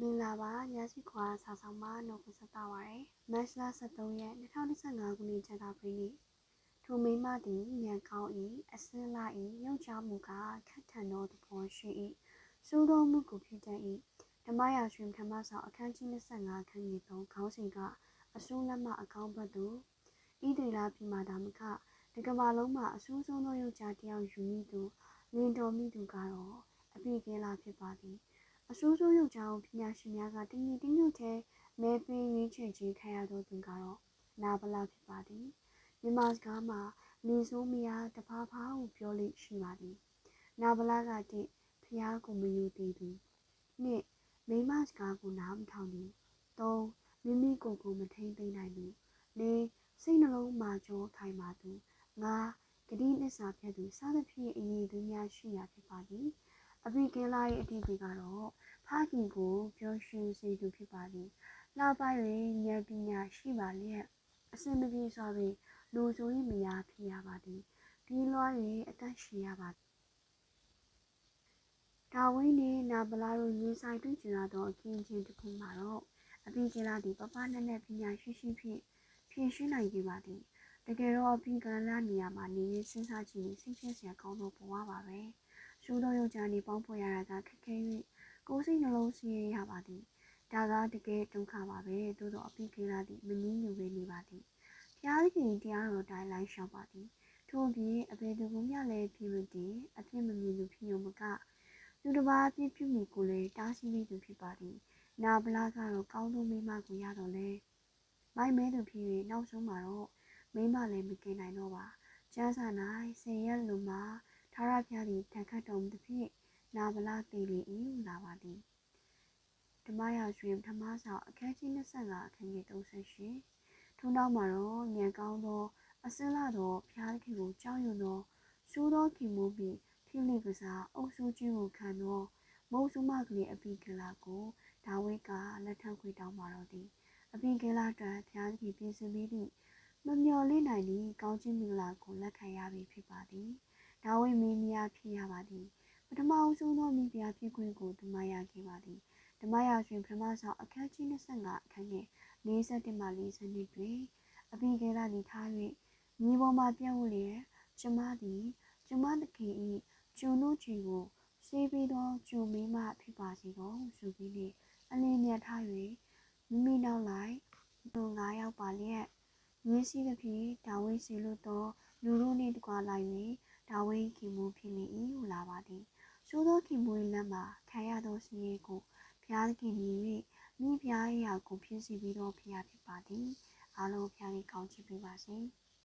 မင်္ဂလာပါညစီခွာစာဆောင်မနှုတ်ကဆက်တာပါရယ်မတ်လ23ရက်2015ခုနှစ်ကြာတာပြည်နေ့ထိုမိမသည်ညံကောင်း၏အစင်းလာ၏ရုပ်ချမှုကခက်ထန်သောသဘောရှိ၏စိုးသောမှုကိုဖြစ်တတ်၏ဓမ္မရာရွှင်ဓမ္မဆောင်အခန်းကြီး25ခန်းကြီး3ခေါင်းစဉ်ကအဆူးလက်မအကောင်းဘက်သို့ဤဒေလာပြည်မှာဒါမကဒီကမ္ဘာလုံးမှာအဆူးဆုံးသောယောက်ျားတစ်ယောက်ယူမိသူလင်တော်မိသူကတော့အပြည့်ကဲလာဖြစ်ပါသည် အဆိုးဆိုးရုပ်ကြောင်းပညာရှင်များကတညီတညွတ်ထဲမဲပေးရွေးချယ်ခြင်းခံရသောသူကတော့နာဗလာဖြစ်ပါသည်မြန်မာစကားမှာလင်းဆိုးမယားတဖားဖားဟုပြောလိရှိပါသည်နာဗလာကတိဖျားကိုမယူသေးသူနှစ်မိမစကားကိုနားမထောင်သူသုံးမိမိကိုယ်ကိုမထိန်သိမ်းနိုင်သူလေးစိတ်နှလုံးမာကျောထိုင်ပါသူငါဂတိနစ္စာဖြတ်သူစသဖြင့်အည်သူများရှိရာဖြစ်ပါသည် အဘိကင်းလာ၏အတိတ်ကတော့ဖခင်ကိုပြောရွှင်စေသူဖြစ်ပါသည်လှပ၍ဉာဏ်ပညာရှိပါလျက်အစင်မပြေစွာပင်လူဆို၏မယားဖြစ်ရပါသည်ဒီလွှား၍အသက်ရှင်ရပါသည်ဒါဝိနှင့်နာဗလာတို့ရေးဆိုင်တွေ့ကြရသောအခင်းချင်းတစ်ခုမှာတော့အဘိကလာသည်ပပနက်နက်ပညာရှိရှိဖြင့်ဖြည့်ရှင်းနိုင်ခဲ့ပါသည်တကယ်တော့အဘိကလာနေရာမှာနေရစဉ်းစားကြည့်ရင်စိတ်ဖြစ်စရာကောင်းသောဘဝပါပဲ။ ရှူသောယောက်ျားနေပေါင်းဖော်ရတာကခက်ခဲ၍ကိုယ်စိတ်နှလုံးဆင်းရဲရပါသည်ဒါကတကယ်ဒုက္ခပါပဲသို့တော့အပိကေလာသည်မငင်းညူပဲနေပါသည်ဖျားသခင်တရားတော်တိုင်းလိုက်လျှောက်ပါသည်ထို့ပြင်အဘေသူကမျှလည်းဖြစ်မတည်အပြစ်မမြင်သူဖြစ်ုံမကသူတစ်ပါးပြစ်ပြုမိကိုလည်းတားဆီးမိသူဖြစ်ပါသည်နာဗလာကတော့ကောင်းသောမိမကိုရတော့လဲမိုက်မဲသူဖြစ်၍နောက်ဆုံးမှာတော့မိမလည်းမကင်နိုင်တော့ပါကျန်းစာ၌ဆင်ရက်လူမှာ ထာရဖျားသည်တန်ခတ်တော်မူသဖြင့်နာဗလာသေးလေ၏လာပါသည်ဓမ္မရာရွှင်ဓမ္မဆောင်အခန်းကြီး25အခန်းကြီး38ထို့နောက်မှာတော့ဉာဏ်ကောင်းသောအစင်းလာသောဖျားခင်ကိုကြောက်ရွံ့သောစိုးသောခင်မိုးပြီးဖိလိကစားအုပ်စုချင်းကိုခံသောမုတ်ဆုမကလေးအပိကလာကိုဒါဝိဒ်ကလက်ထပ်ခွေတောင်းပါတော့သည်အပိကလာတွင်ဖျားခင်ပြင်ဆင်ပြီးသည့်မမျော်လင့်နိုင်သည့်ကောင်းခြင်းမင်္ဂလာကိုလက်ခံရပြီဖြစ်ပါသည်။ ဒါဝိမင်းမယားဖြစ်ရပါသည်ပထမအဆုံးသောမိဖုရားဖြစ်ခွင့်ကိုသူမရခဲ့ပါသည်ဓမ္မရာတွင်ပထမဆုံးအခန်းကြီး25အခန်းငယ်47မှ42တွင်အဘိဂေလသည်ထား၍မြေပေါ်မှပြတ်ဝလျက်ကျမသည်ကျမသခင်၏ကျုံတို့ချီကိုစေးပြီးသောကျုံမင်းမဖြစ်ပါစေကုန်ဆိုပြီးနှင့်အလင်းမြတ်ထား၍မိမိနောက်လိုက်သူ၅ယောက်ပါလျက်မြင်းစည်းသဖြင့်ဒါဝိစီလို့သောလူတို့နှင့်တကွာလိုက်၍ ဒါဝိခင်မူဖြစ်လေ၏ဟုလာပါသည်ဆိုးသောခင်မူ၏လက်မှာခံရသောစီရင်ကိုဘုရားခင်မြည်၍မိဖုရားရာကိုဖြစ်စီပြီးသောဖုရားဖြစ်ပါသည်အားလုံးဖုရားကြီးကောင်းချီးပေးပါစေ။